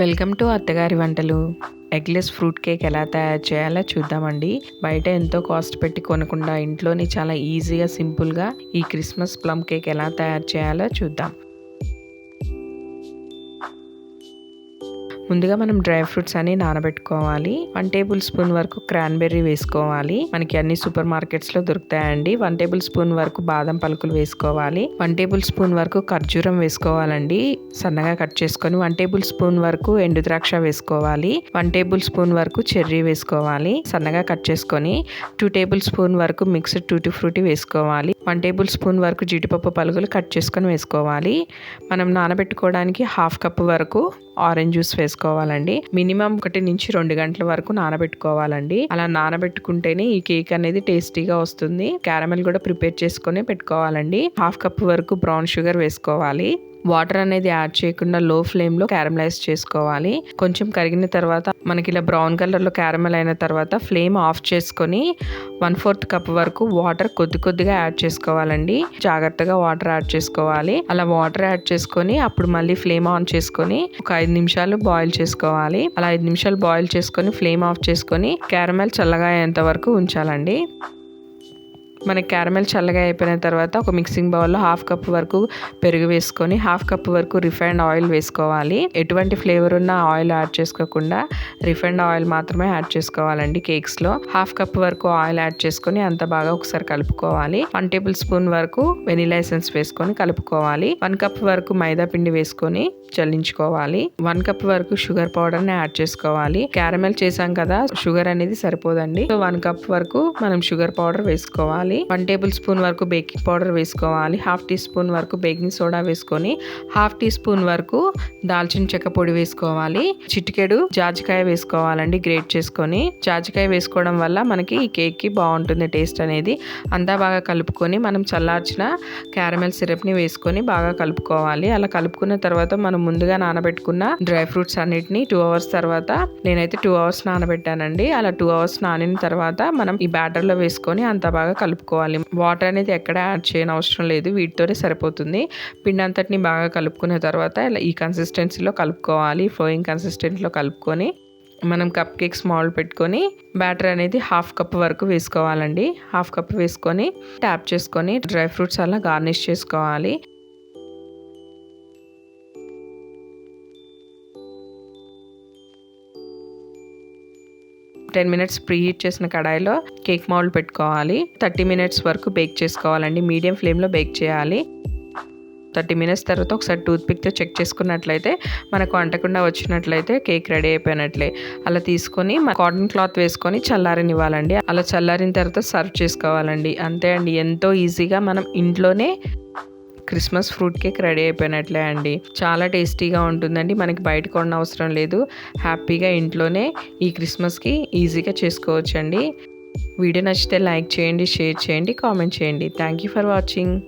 Welcome to అత్తగారి వంటలు. Eggless fruit cake ఎలా తయారు చేయాలో చూద్దామండి. బయట ఎంతో కాస్ట్ పెట్టి కొనకుండా ఇంట్లోనే చాలా ఈజీగా సింపుల్గా ఈ క్రిస్మస్ ప్లమ్ కేక్ ఎలా తయారు చేయాలో చూద్దాం. ముందుగా మనం డ్రై ఫ్రూట్స్ అన్ని నానబెట్టుకోవాలి. వన్ టేబుల్ స్పూన్ వరకు క్రాన్బెర్రీ వేసుకోవాలి. మనకి అన్ని సూపర్ మార్కెట్స్లో దొరుకుతాయండి. వన్ టేబుల్ స్పూన్ వరకు బాదం పలుకులు వేసుకోవాలి. వన్ టేబుల్ స్పూన్ వరకు ఖర్జూరం వేసుకోవాలండి. సన్నగా కట్ చేసుకొని వన్ టేబుల్ స్పూన్ వరకు ఎండు ద్రాక్ష వేసుకోవాలి. వన్ టేబుల్ స్పూన్ వరకు చెర్రీ వేసుకోవాలి. సన్నగా కట్ చేసుకొని టూ టేబుల్ స్పూన్ వరకు మిక్స్డ్ టూటీ ఫ్రూటీ వేసుకోవాలి. వన్ టేబుల్ స్పూన్ వరకు జీడిపప్పు పలుకులు కట్ చేసుకొని వేసుకోవాలి. మనం నానబెట్టుకోవడానికి హాఫ్ కప్ వరకు ఆరెంజ్ జ్యూస్ చేసుకోవాలండి మినిమం ఒకటి నుంచి రెండు గంటల వరకు నానబెట్టుకోవాలండి. అలా నానబెట్టుకుంటేనే ఈ కేక్ అనేది టేస్టీగా వస్తుంది. క్యారమెల్ కూడా ప్రిపేర్ చేసుకొని పెట్టుకోవాలండి. హాఫ్ కప్ వరకు బ్రౌన్ షుగర్ వేసుకోవాలి. వాటర్ అనేది యాడ్ చేయకుండా లో ఫ్లేమ్లో క్యారమలైజ్ చేసుకోవాలి. కొంచెం కరిగిన తర్వాత మనకి ఇలా బ్రౌన్ కలర్లో క్యారమెల్ క్యారమల్ అయిన తర్వాత ఫ్లేమ్ ఆఫ్ చేసుకొని వన్ ఫోర్త్ కప్ వరకు వాటర్ కొద్ది కొద్దిగా యాడ్ చేసుకోవాలండి. జాగ్రత్తగా వాటర్ యాడ్ చేసుకోవాలి. అలా వాటర్ యాడ్ చేసుకొని అప్పుడు మళ్ళీ ఫ్లేమ్ ఆన్ చేసుకొని ఒక ఐదు నిమిషాలు బాయిల్ చేసుకోవాలి. అలా ఐదు నిమిషాలు బాయిల్ చేసుకొని ఫ్లేమ్ ఆఫ్ చేసుకొని క్యారమెల్ చల్లగా అయ్యేంత వరకు ఉంచాలండి. మనకి క్యారమెల్ చల్లగా అయిపోయిన తర్వాత ఒక మిక్సింగ్ బౌల్లో హాఫ్ కప్ వరకు పెరుగు వేసుకొని హాఫ్ కప్ వరకు రిఫైండ్ ఆయిల్ వేసుకోవాలి. ఎటువంటి ఫ్లేవర్ ఉన్న ఆయిల్ యాడ్ చేసుకోకుండా రిఫైండ్ ఆయిల్ మాత్రమే యాడ్ చేసుకోవాలండి కేక్స్లో. హాఫ్ కప్ వరకు ఆయిల్ యాడ్ చేసుకొని అంత బాగా ఒకసారి కలుపుకోవాలి. వన్ టేబుల్ స్పూన్ వరకు వెనీలా ఎసెన్స్ వేసుకొని కలుపుకోవాలి. వన్ కప్ వరకు మైదా పిండి వేసుకొని చల్లించుకోవాలి. వన్ కప్ వరకు షుగర్ పౌడర్ని యాడ్ చేసుకోవాలి. క్యారమెల్ చేసాం కదా షుగర్ అనేది సరిపోదండి. సో వన్ కప్ వరకు మనం షుగర్ పౌడర్ వేసుకోవాలి. వేసుకోవాలి వన్ టేబుల్ స్పూన్ వరకు బేకింగ్ పౌడర్ వేసుకోవాలి. హాఫ్ టీ స్పూన్ వరకు బేకింగ్ సోడా వేసుకొని హాఫ్ టీ స్పూన్ వరకు దాల్చిన చెక్క పొడి వేసుకోవాలి. చిటికెడు జాజికాయ వేసుకోవాలండి గ్రేట్ చేసుకొని. జాజికాయ వేసుకోవడం వల్ల మనకి ఈ కేక్కి బాగుంటుంది టేస్ట్ అనేది. అంతా బాగా కలుపుకొని మనం చల్లార్చిన క్యారమెల్ సిరప్ని వేసుకొని బాగా కలుపుకోవాలి. అలా కలుపుకున్న తర్వాత మనం ముందుగా నానబెట్టుకున్న డ్రై ఫ్రూట్స్ అన్నిటిని టూ అవర్స్ తర్వాత నేనైతే టూ అవర్స్ నానబెట్టానండి. అలా టూ అవర్స్ నానిన తర్వాత మనం ఈ బ్యాటర్లో వేసుకొని అంత బాగా కలుపు కలుపుకోవాలి. వాటర్ అనేది ఎక్కడ యాడ్ చేయని అవసరం లేదు. వీటితోనే సరిపోతుంది. పిండి అంతటిని బాగా కలుపుకున్న తర్వాత ఇలా ఈ కన్సిస్టెన్సీలో కలుపుకోవాలి. ఫ్లోయింగ్ కన్సిస్టెన్సీలో కలుపుకొని మనం కప్ కేక్స్ మోడల్ పెట్టుకొని బ్యాటర్ అనేది హాఫ్ కప్ వరకు వేసుకోవాలండి. హాఫ్ కప్ వేసుకొని ట్యాప్ చేసుకొని డ్రై ఫ్రూట్స్ అలా గార్నిష్ చేసుకోవాలి. టెన్ మినిట్స్ ప్రీ హీట్ చేసిన కడాయిలో కేక్ మౌల్డ్ పెట్టుకోవాలి. థర్టీ మినిట్స్ వరకు బేక్ చేసుకోవాలండి. మీడియం ఫ్లేమ్లో బేక్ చేయాలి. థర్టీ మినిట్స్ తర్వాత ఒకసారి టూత్ పిక్తో చెక్ చేసుకున్నట్లయితే మనకు అంటకుండా వచ్చినట్లయితే కేక్ రెడీ అయిపోయినట్లే. అలా తీసుకొని కాటన్ క్లాత్ వేసుకొని చల్లారనివ్వాలండి. అలా చల్లారిన తర్వాత సర్వ్ చేసుకోవాలండి. అంతే అండి. ఎంతో ఈజీగా మనం ఇంట్లోనే క్రిస్మస్ ఫ్రూట్ కేక్ రెడీ అయిపోయినట్లే అండి. చాలా టేస్టీగా ఉంటుందండి. మనకి బయట కొన్న అవసరం లేదు. హ్యాపీగా ఇంట్లోనే ఈ క్రిస్మస్కి ఈజీగా చేసుకోవచ్చండి. వీడియో నచ్చితే లైక్ చేయండి షేర్ చేయండి కామెంట్ చేయండి. Thank you for watching.